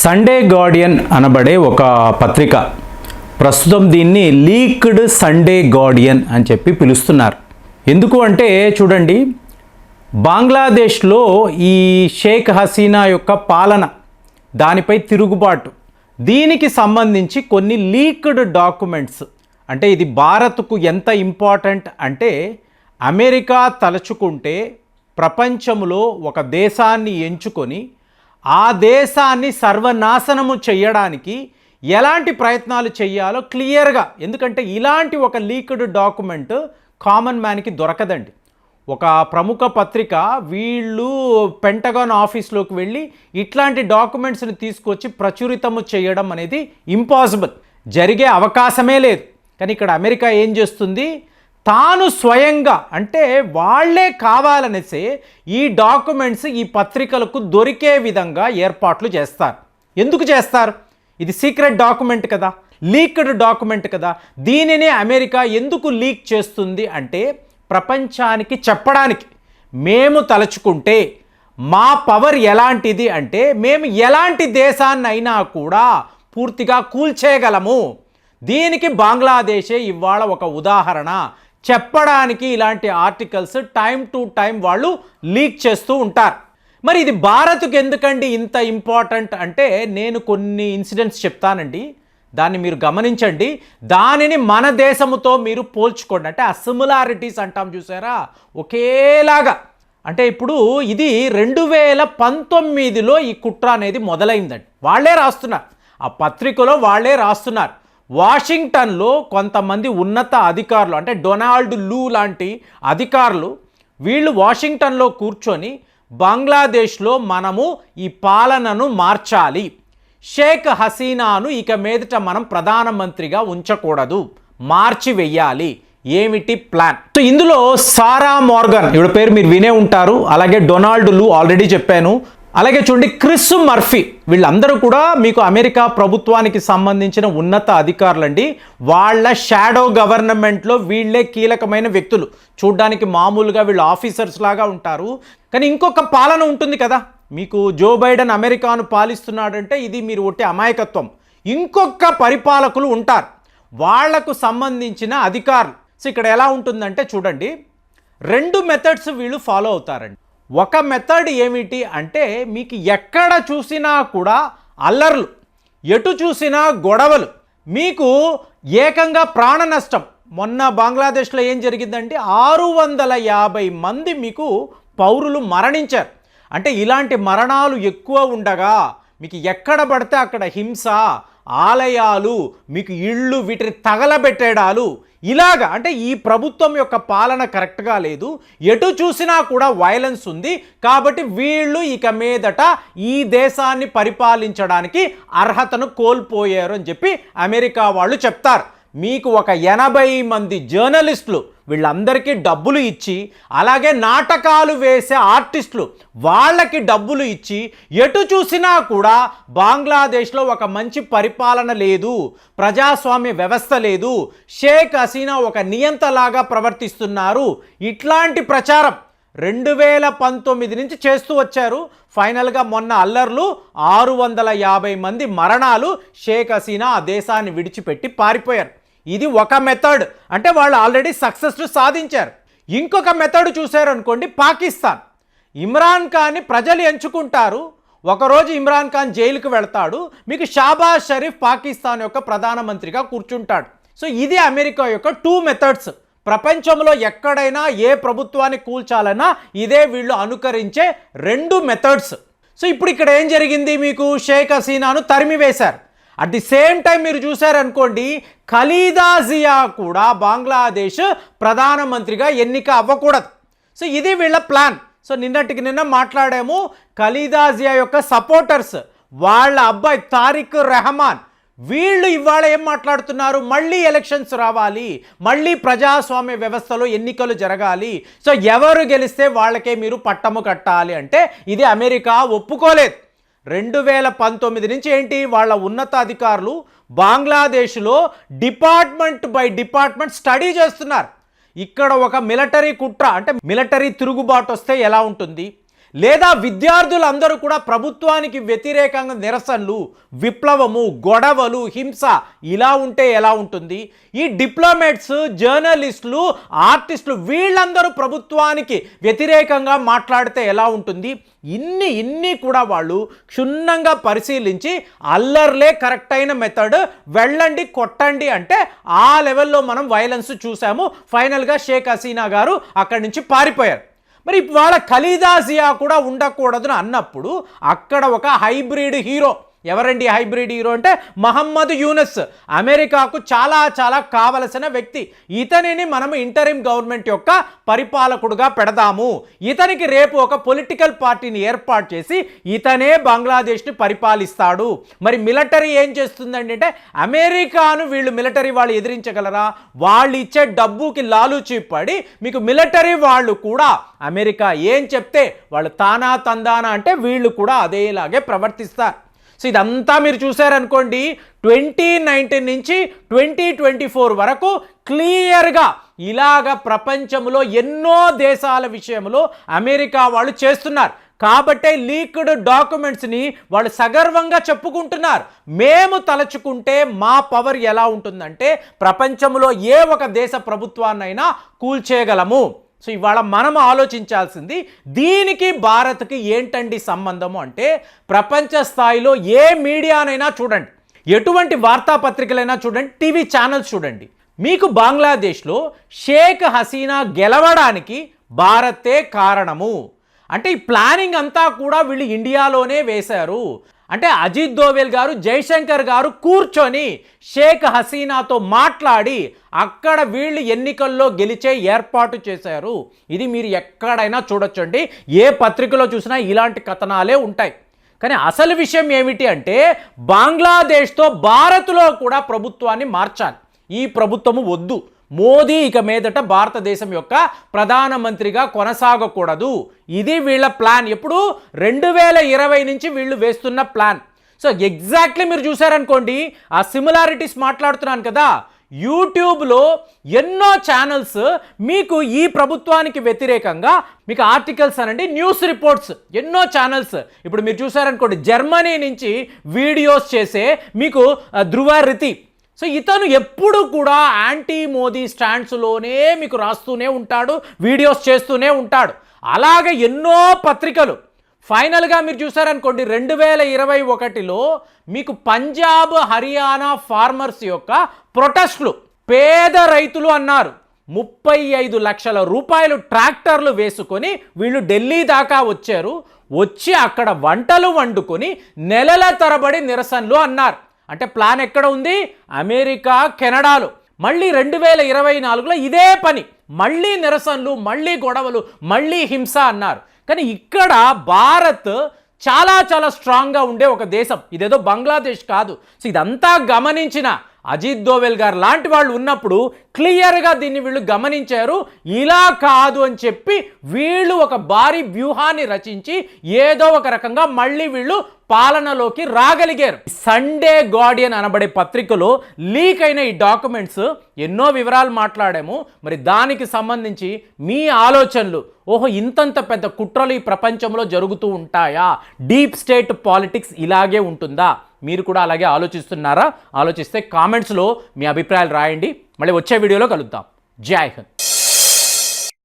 Sunday Guardian అనబడే ఒక పత్రిక. ప్రస్తుతం దీన్ని లీక్డ్ సండే గార్డియన్ అని చెప్పి పిలుస్తున్నారు. ఎందుకు అంటే చూడండి బంగ్లాదేశ్లో ఈ షేక్ హసీనా యొక్క పాలన దానిపై తిరుగుబాటు దీనికి సంబంధించి కొన్ని లీక్డ్ డాక్యుమెంట్స్ అంటే ఇది భారత్కు ఎంత ఇంపార్టెంట్ అంటే అమెరికా తలుచుకుంటే ప్రపంచంలో ఒక దేశాన్ని ఎంచుకొని ఆ దేశాన్ని సర్వనాశనము చేయడానికి ఎలాంటి ప్రయత్నాలు చేయాలో క్లియర్గా ఎందుకంటే ఇలాంటి ఒక లీక్డ్ డాక్యుమెంట్ కామన్ మ్యాన్కి దొరకదండి. ఒక ప్రముఖ పత్రిక వీళ్ళు పెంటగాన్ ఆఫీస్లోకి వెళ్ళి ఇట్లాంటి డాక్యుమెంట్స్ని తీసుకొచ్చి ప్రచురితము చేయడం అనేది ఇంపాసిబుల్. జరిగే అవకాశమే లేదు. కానీ ఇక్కడ అమెరికా ఏం చేస్తుంది? తాను స్వయంగా అంటే వాళ్ళే కావాలనేసే ఈ డాక్యుమెంట్స్ ఈ పత్రికలకు దొరికే విధంగా ఏర్పాట్లు చేస్తారు. ఎందుకు చేస్తారు? ఇది సీక్రెట్ డాక్యుమెంట్ కదా లీక్డ్ డాక్యుమెంట్ కదా. దీనినే అమెరికా ఎందుకు లీక్ చేస్తుంది అంటే ప్రపంచానికి చెప్పడానికి. మేము తలుచుకుంటే మా పవర్ ఎలాంటిది అంటే మేము ఎలాంటి దేశాన్నైనా కూడా పూర్తిగా కూల్చేయగలము. దీనికి బంగ్లాదేశే ఇవాళ ఒక ఉదాహరణ. చెప్పడానికి ఇలాంటి ఆర్టికల్స్ టైం టు టైం వాళ్ళు లీక్ చేస్తూ ఉంటారు. మరి ఇది భారత్కు ఎందుకండి ఇంత ఇంపార్టెంట్ అంటే నేను కొన్ని ఇన్సిడెంట్స్ చెప్తానండి. దాన్ని మీరు గమనించండి. దానిని మన దేశముతో మీరు పోల్చుకోండి. అంటే ఆ సిమిలారిటీస్ అంటాం చూసారా? ఒకేలాగా. అంటే ఇప్పుడు ఇది రెండు వేల పంతొమ్మిదిలో ఈ కుట్ర అనేది మొదలైందండి. వాళ్ళే రాస్తున్నారు. ఆ పత్రికలో వాళ్ళే రాస్తున్నారు. వాషింగ్టన్లో కొంతమంది ఉన్నత అధికారులు అంటే డొనాల్డ్ లూ లాంటి అధికారులు వీళ్ళు వాషింగ్టన్లో కూర్చొని బంగ్లాదేశ్లో మనము ఈ పాలనను మార్చాలి. షేక్ హసీనాను ఇక మీదట మనం ప్రధానమంత్రిగా ఉంచకూడదు. మార్చి వెయ్యాలి. ఏమిటి ప్లాన్? సో ఇందులో సారా మోర్గన్ ఇవిడ పేరు మీరు వినే ఉంటారు. అలాగే డొనాల్డ్ లూ ఆల్రెడీ చెప్పాను. అలాగే చూడండి క్రిస్ మర్ఫీ. వీళ్ళందరూ కూడా మీకు అమెరికా ప్రభుత్వానికి సంబంధించిన ఉన్నత అధికారులండి. వాళ్ళ షాడో గవర్నమెంట్లో వీళ్ళే కీలకమైన వ్యక్తులు. చూడ్డానికి మామూలుగా వీళ్ళు ఆఫీసర్స్ లాగా ఉంటారు. కానీ ఇంకొక పాలన ఉంటుంది కదా. మీకు జో బైడెన్ అమెరికాను పాలిస్తున్నాడంటే ఇది మీరు ఒట్టి అమాయకత్వం. ఇంకొక పరిపాలకులు ఉంటారు. వాళ్ళకు సంబంధించిన అధికారులు. సో ఇక్కడ ఎలా ఉంటుందంటే చూడండి రెండు మెథడ్స్ వీళ్ళు ఫాలో అవుతారండి. ఒక మెథడ్ ఏమిటి అంటే మీకు ఎక్కడ చూసినా కూడా అల్లర్లు ఎటు చూసినా గొడవలు. మీకు ఏకంగా ప్రాణ నష్టం. మొన్న బంగ్లాదేశ్లో ఏం జరిగిందంటే ఆరు వందల యాభై మంది మీకు పౌరులు మరణించారు. అంటే ఇలాంటి మరణాలు ఎక్కువ ఉండగా మీకు ఎక్కడ పడితే అక్కడ హింస ఆలయాలు మీకు ఇళ్ళు వీటిని తగలబెట్టేడాలు. ఇలాగా అంటే ఈ ప్రభుత్వం యొక్క పాలన కరెక్ట్గా లేదు. ఎటు చూసినా కూడా వైలెన్స్ ఉంది. కాబట్టి వీళ్ళు ఇక మీదట ఈ దేశాన్ని పరిపాలించడానికి అర్హతను కోల్పోయారు అని చెప్పి అమెరికా వాళ్ళు చెప్తారు. మీకు ఒక ఎనభై మంది జర్నలిస్టులు వీళ్ళందరికీ డబ్బులు ఇచ్చి అలాగే నాటకాలు వేసే ఆర్టిస్టులు వాళ్ళకి డబ్బులు ఇచ్చి ఎటు చూసినా కూడా బంగ్లాదేశ్లో ఒక మంచి పరిపాలన లేదు ప్రజాస్వామ్య వ్యవస్థ లేదు షేక్ హసీనా ఒక నియంతలాగా ప్రవర్తిస్తున్నారు. ఇట్లాంటి ప్రచారం రెండు వేల పంతొమ్మిది నుంచి చేస్తూ వచ్చారు. ఫైనల్గా మొన్న అల్లర్లు ఆరు వందల యాభై మంది మరణాలు షేక్ హసీనా ఆ దేశాన్ని విడిచిపెట్టి పారిపోయారు. ఇది ఒక మెథడ్ అంటే వాళ్ళు ఆల్రెడీ సక్సెస్ సాధించారు. ఇంకొక మెథడ్ చూశారనుకోండి పాకిస్తాన్. ఇమ్రాన్ ఖాన్ని ప్రజలు ఎంచుకుంటారు. ఒకరోజు ఇమ్రాన్ ఖాన్ జైలుకు వెళ్తాడు. మీకు షాబాజ్ షరీఫ్ పాకిస్తాన్ యొక్క ప్రధానమంత్రిగా కూర్చుంటాడు. సో ఇది అమెరికా యొక్క టూ మెథడ్స్ ప్రపంచంలో ఎక్కడైనా ఏ ప్రభుత్వాన్ని కూల్చాలన్నా ఇదే వీళ్ళు అనుకరించే రెండు మెథడ్స్ సో ఇప్పుడు ఇక్కడ ఏం జరిగింది మీకు? షేక్ హసీనాను తరిమివేశారు. అట్ ది సేమ్ టైం మీరు చూశారనుకోండి ఖలీదా జియా కూడా బంగ్లాదేశ్ ప్రధానమంత్రిగా ఎన్నిక అవ్వకూడదు. సో ఇది వీళ్ళ ప్లాన్ సో నిన్నటికి నిన్న మాట్లాడాము ఖలీదా జియా యొక్క సపోర్టర్స్ వాళ్ళ అబ్బాయి తారిక్ రెహమాన్ వీళ్ళు ఇవాళ ఏం మాట్లాడుతున్నారు? మళ్ళీ ఎలక్షన్స్ రావాలి మళ్ళీ ప్రజాస్వామ్య వ్యవస్థలో ఎన్నికలు జరగాలి. సో ఎవరు గెలిస్తే వాళ్ళకే మీరు పట్టము కట్టాలి అంటే ఇది అమెరికా ఒప్పుకోలేదు. రెండు వేల పంతొమ్మిది నుంచి ఏంటి? వాళ్ళ ఉన్నతాధికారులు బంగ్లాదేశ్లో డిపార్ట్మెంట్ బై డిపార్ట్మెంట్ స్టడీ చేస్తున్నారు. ఇక్కడ ఒక మిలిటరీ కుట్ర అంటే మిలిటరీ తిరుగుబాటు వస్తే ఎలా ఉంటుంది? లేదా విద్యార్థులందరూ కూడా ప్రభుత్వానికి వ్యతిరేకంగా నిరసనలు విప్లవము గొడవలు హింస ఇలా ఉంటే ఎలా ఉంటుంది? ఈ డిప్లొమేట్స్ జర్నలిస్టులు ఆర్టిస్టులు వీళ్ళందరూ ప్రభుత్వానికి వ్యతిరేకంగా మాట్లాడితే ఎలా ఉంటుంది? ఇన్ని ఇన్ని కూడా వాళ్ళు క్షుణ్ణంగా పరిశీలించి అల్లర్లే కరెక్ట్ అయిన మెథడ్ వెళ్ళండి కొట్టండి అంటే ఆ లెవెల్లో మనం వైలెన్స్ చూసాము ఫైనల్గా షేక్ హసీనా గారు అక్కడి నుంచి పారిపోయారు. మరి వాళ్ళ ఖలీదాజియా కూడా ఉండకూడదు అన్నప్పుడు అక్కడ ఒక హైబ్రిడ్ హీరో ఎవరండి హైబ్రిడ్ హీరో అంటే మహమ్మద్ యూనస్. అమెరికాకు చాలా చాలా కావలసిన వ్యక్తి. ఇతనిని మనం ఇంటరిం గవర్నమెంట్ యొక్క పరిపాలకుడుగా పెడదాము. ఇతనికి రేపు ఒక పొలిటికల్ పార్టీని ఏర్పాటు చేసి ఇతనే బంగ్లాదేశ్ని పరిపాలిస్తాడు. మరి మిలిటరీ ఏం చేస్తుందండి అంటే అమెరికాను వీళ్ళు మిలిటరీ వాళ్ళు ఎదిరించగలరా? వాళ్ళు ఇచ్చే డబ్బుకి లాలుచి పడి మీకు మిలిటరీ వాళ్ళు కూడా అమెరికా ఏం చెప్తే వాళ్ళు తానా తందానా అంటే వీళ్ళు కూడా అదేలాగే ప్రవర్తిస్తారు. సో ఇదంతా మీరు చూసారనుకోండి ట్వంటీ నైన్టీన్ నుంచి ట్వంటీ ట్వంటీ ఫోర్ వరకు క్లియర్గా ఇలాగ ప్రపంచంలో ఎన్నో దేశాల విషయంలో అమెరికా వాళ్ళు చేస్తున్నారు. కాబట్టే లీక్డ్ డాక్యుమెంట్స్ని వాళ్ళు సగర్వంగా చెప్పుకుంటున్నారు. మేము తలచుకుంటే మా పవర్ ఎలా ఉంటుందంటే ప్రపంచంలో ఏ ఒక దేశ ప్రభుత్వాన్నైనా కూల్చేయగలము. సో ఇవాళ మనం ఆలోచించాల్సింది దీనికి భారత్కి ఏంటండి సంబంధము అంటే ప్రపంచ స్థాయిలో ఏ మీడియానైనా చూడండి ఎటువంటి వార్తాపత్రికలైనా చూడండి టీవీ ఛానల్స్ చూడండి. మీకు బంగ్లాదేశ్లో షేక్ హసీనా గెలవడానికి భారతే కారణము. అంటే ఈ ప్లానింగ్ అంతా కూడా వీళ్ళు ఇండియాలోనే వేశారు. అంటే అజిత్ దోవెల్ గారు జైశంకర్ గారు కూర్చొని షేక్ హసీనాతో మాట్లాడి అక్కడ వీళ్ళు ఎన్నికల్లో గెలిచే ఏర్పాటు చేశారు. ఇది మీరు ఎక్కడైనా చూడొచ్చండి. ఏ పత్రికలో చూసినా ఇలాంటి కథనాలే ఉంటాయి. కానీ అసలు విషయం ఏమిటి అంటే బంగ్లాదేశ్తో భారత్లో కూడా ప్రభుత్వాన్ని మార్చాలి. ఈ ప్రభుత్వము వద్దు. మోదీ ఇక మీదట భారతదేశం యొక్క ప్రధానమంత్రిగా కొనసాగకూడదు. ఇది వీళ్ళ ప్లాన్. ఎప్పుడు? రెండు వేల ఇరవై నుంచి వీళ్ళు వేస్తున్న ప్లాన్. సో ఎగ్జాక్ట్లీ మీరు చూసారనుకోండి ఆ సిమిలారిటీస్ మాట్లాడుతున్నాను కదా యూట్యూబ్లో ఎన్నో ఛానల్స్ మీకు ఈ ప్రభుత్వానికి వ్యతిరేకంగా మీకు ఆర్టికల్స్ అనండి న్యూస్ రిపోర్ట్స్ ఎన్నో ఛానల్స్. ఇప్పుడు మీరు చూసారనుకోండి జర్మనీ నుంచి వీడియోస్ చేసే మీకు ఆ, ధృవ రితి. సో ఇతను ఎప్పుడు కూడా యాంటీ మోదీ స్టాండ్స్లోనే మీకు రాస్తూనే ఉంటాడు వీడియోస్ చేస్తూనే ఉంటాడు. అలాగే ఎన్నో పత్రికలు. ఫైనల్గా మీరు చూసారనుకోండి రెండు వేల ఇరవై ఒకటిలో మీకు పంజాబ్ హర్యానా ఫార్మర్స్ యొక్క ప్రొటెస్ట్లు పేద రైతులు అన్నారు. ముప్పై ఐదు లక్షల రూపాయలు ట్రాక్టర్లు వేసుకొని వీళ్ళు ఢిల్లీ దాకా వచ్చారు. వచ్చి అక్కడ వంటలు వండుకొని నెలల తరబడి నిరసనలు అన్నారు. అంటే ప్లాన్ ఎక్కడ ఉంది? అమెరికా కెనడాలో. మళ్ళీ రెండు వేల ఇరవై నాలుగులో ఇదే పని. మళ్ళీ నిరసనలు మళ్ళీ గొడవలు మళ్ళీ హింస అన్నారు. కానీ ఇక్కడ భారత్ చాలా చాలా స్ట్రాంగ్గా ఉండే ఒక దేశం. ఇదేదో బంగ్లాదేశ్ కాదు. సో ఇదంతా గమనించిన అజిత్ దోవెల్ గారు లాంటి వాళ్ళు ఉన్నప్పుడు క్లియర్గా దీన్ని వీళ్ళు గమనించారు. ఇలా కాదు అని చెప్పి వీళ్ళు ఒక భారీ వ్యూహాన్ని రచించి ఏదో ఒక రకంగా మళ్ళీ వీళ్ళు పాలనలోకి రాగలిగారు. సండే గార్డియన్ అనబడే పత్రికలో లీక్ అయిన ఈ డాక్యుమెంట్స్ ఎన్నో వివరాలు మాట్లాడాము. మరి దానికి సంబంధించి మీ ఆలోచనలు ఓహో ఇంతంత పెద్ద కుట్రలు ఈ ప్రపంచంలో జరుగుతూ ఉంటాయా? డీప్ స్టేట్ పాలిటిక్స్ ఇలాగే ఉంటుందా? మీరు కూడా అలాగే ఆలోచిస్తున్నారా? ఆలోచిస్తే కామెంట్స్లో మీ అభిప్రాయాలు రాయండి. మళ్ళీ వచ్చే వీడియోలో కలుద్దాం. జై హింద్.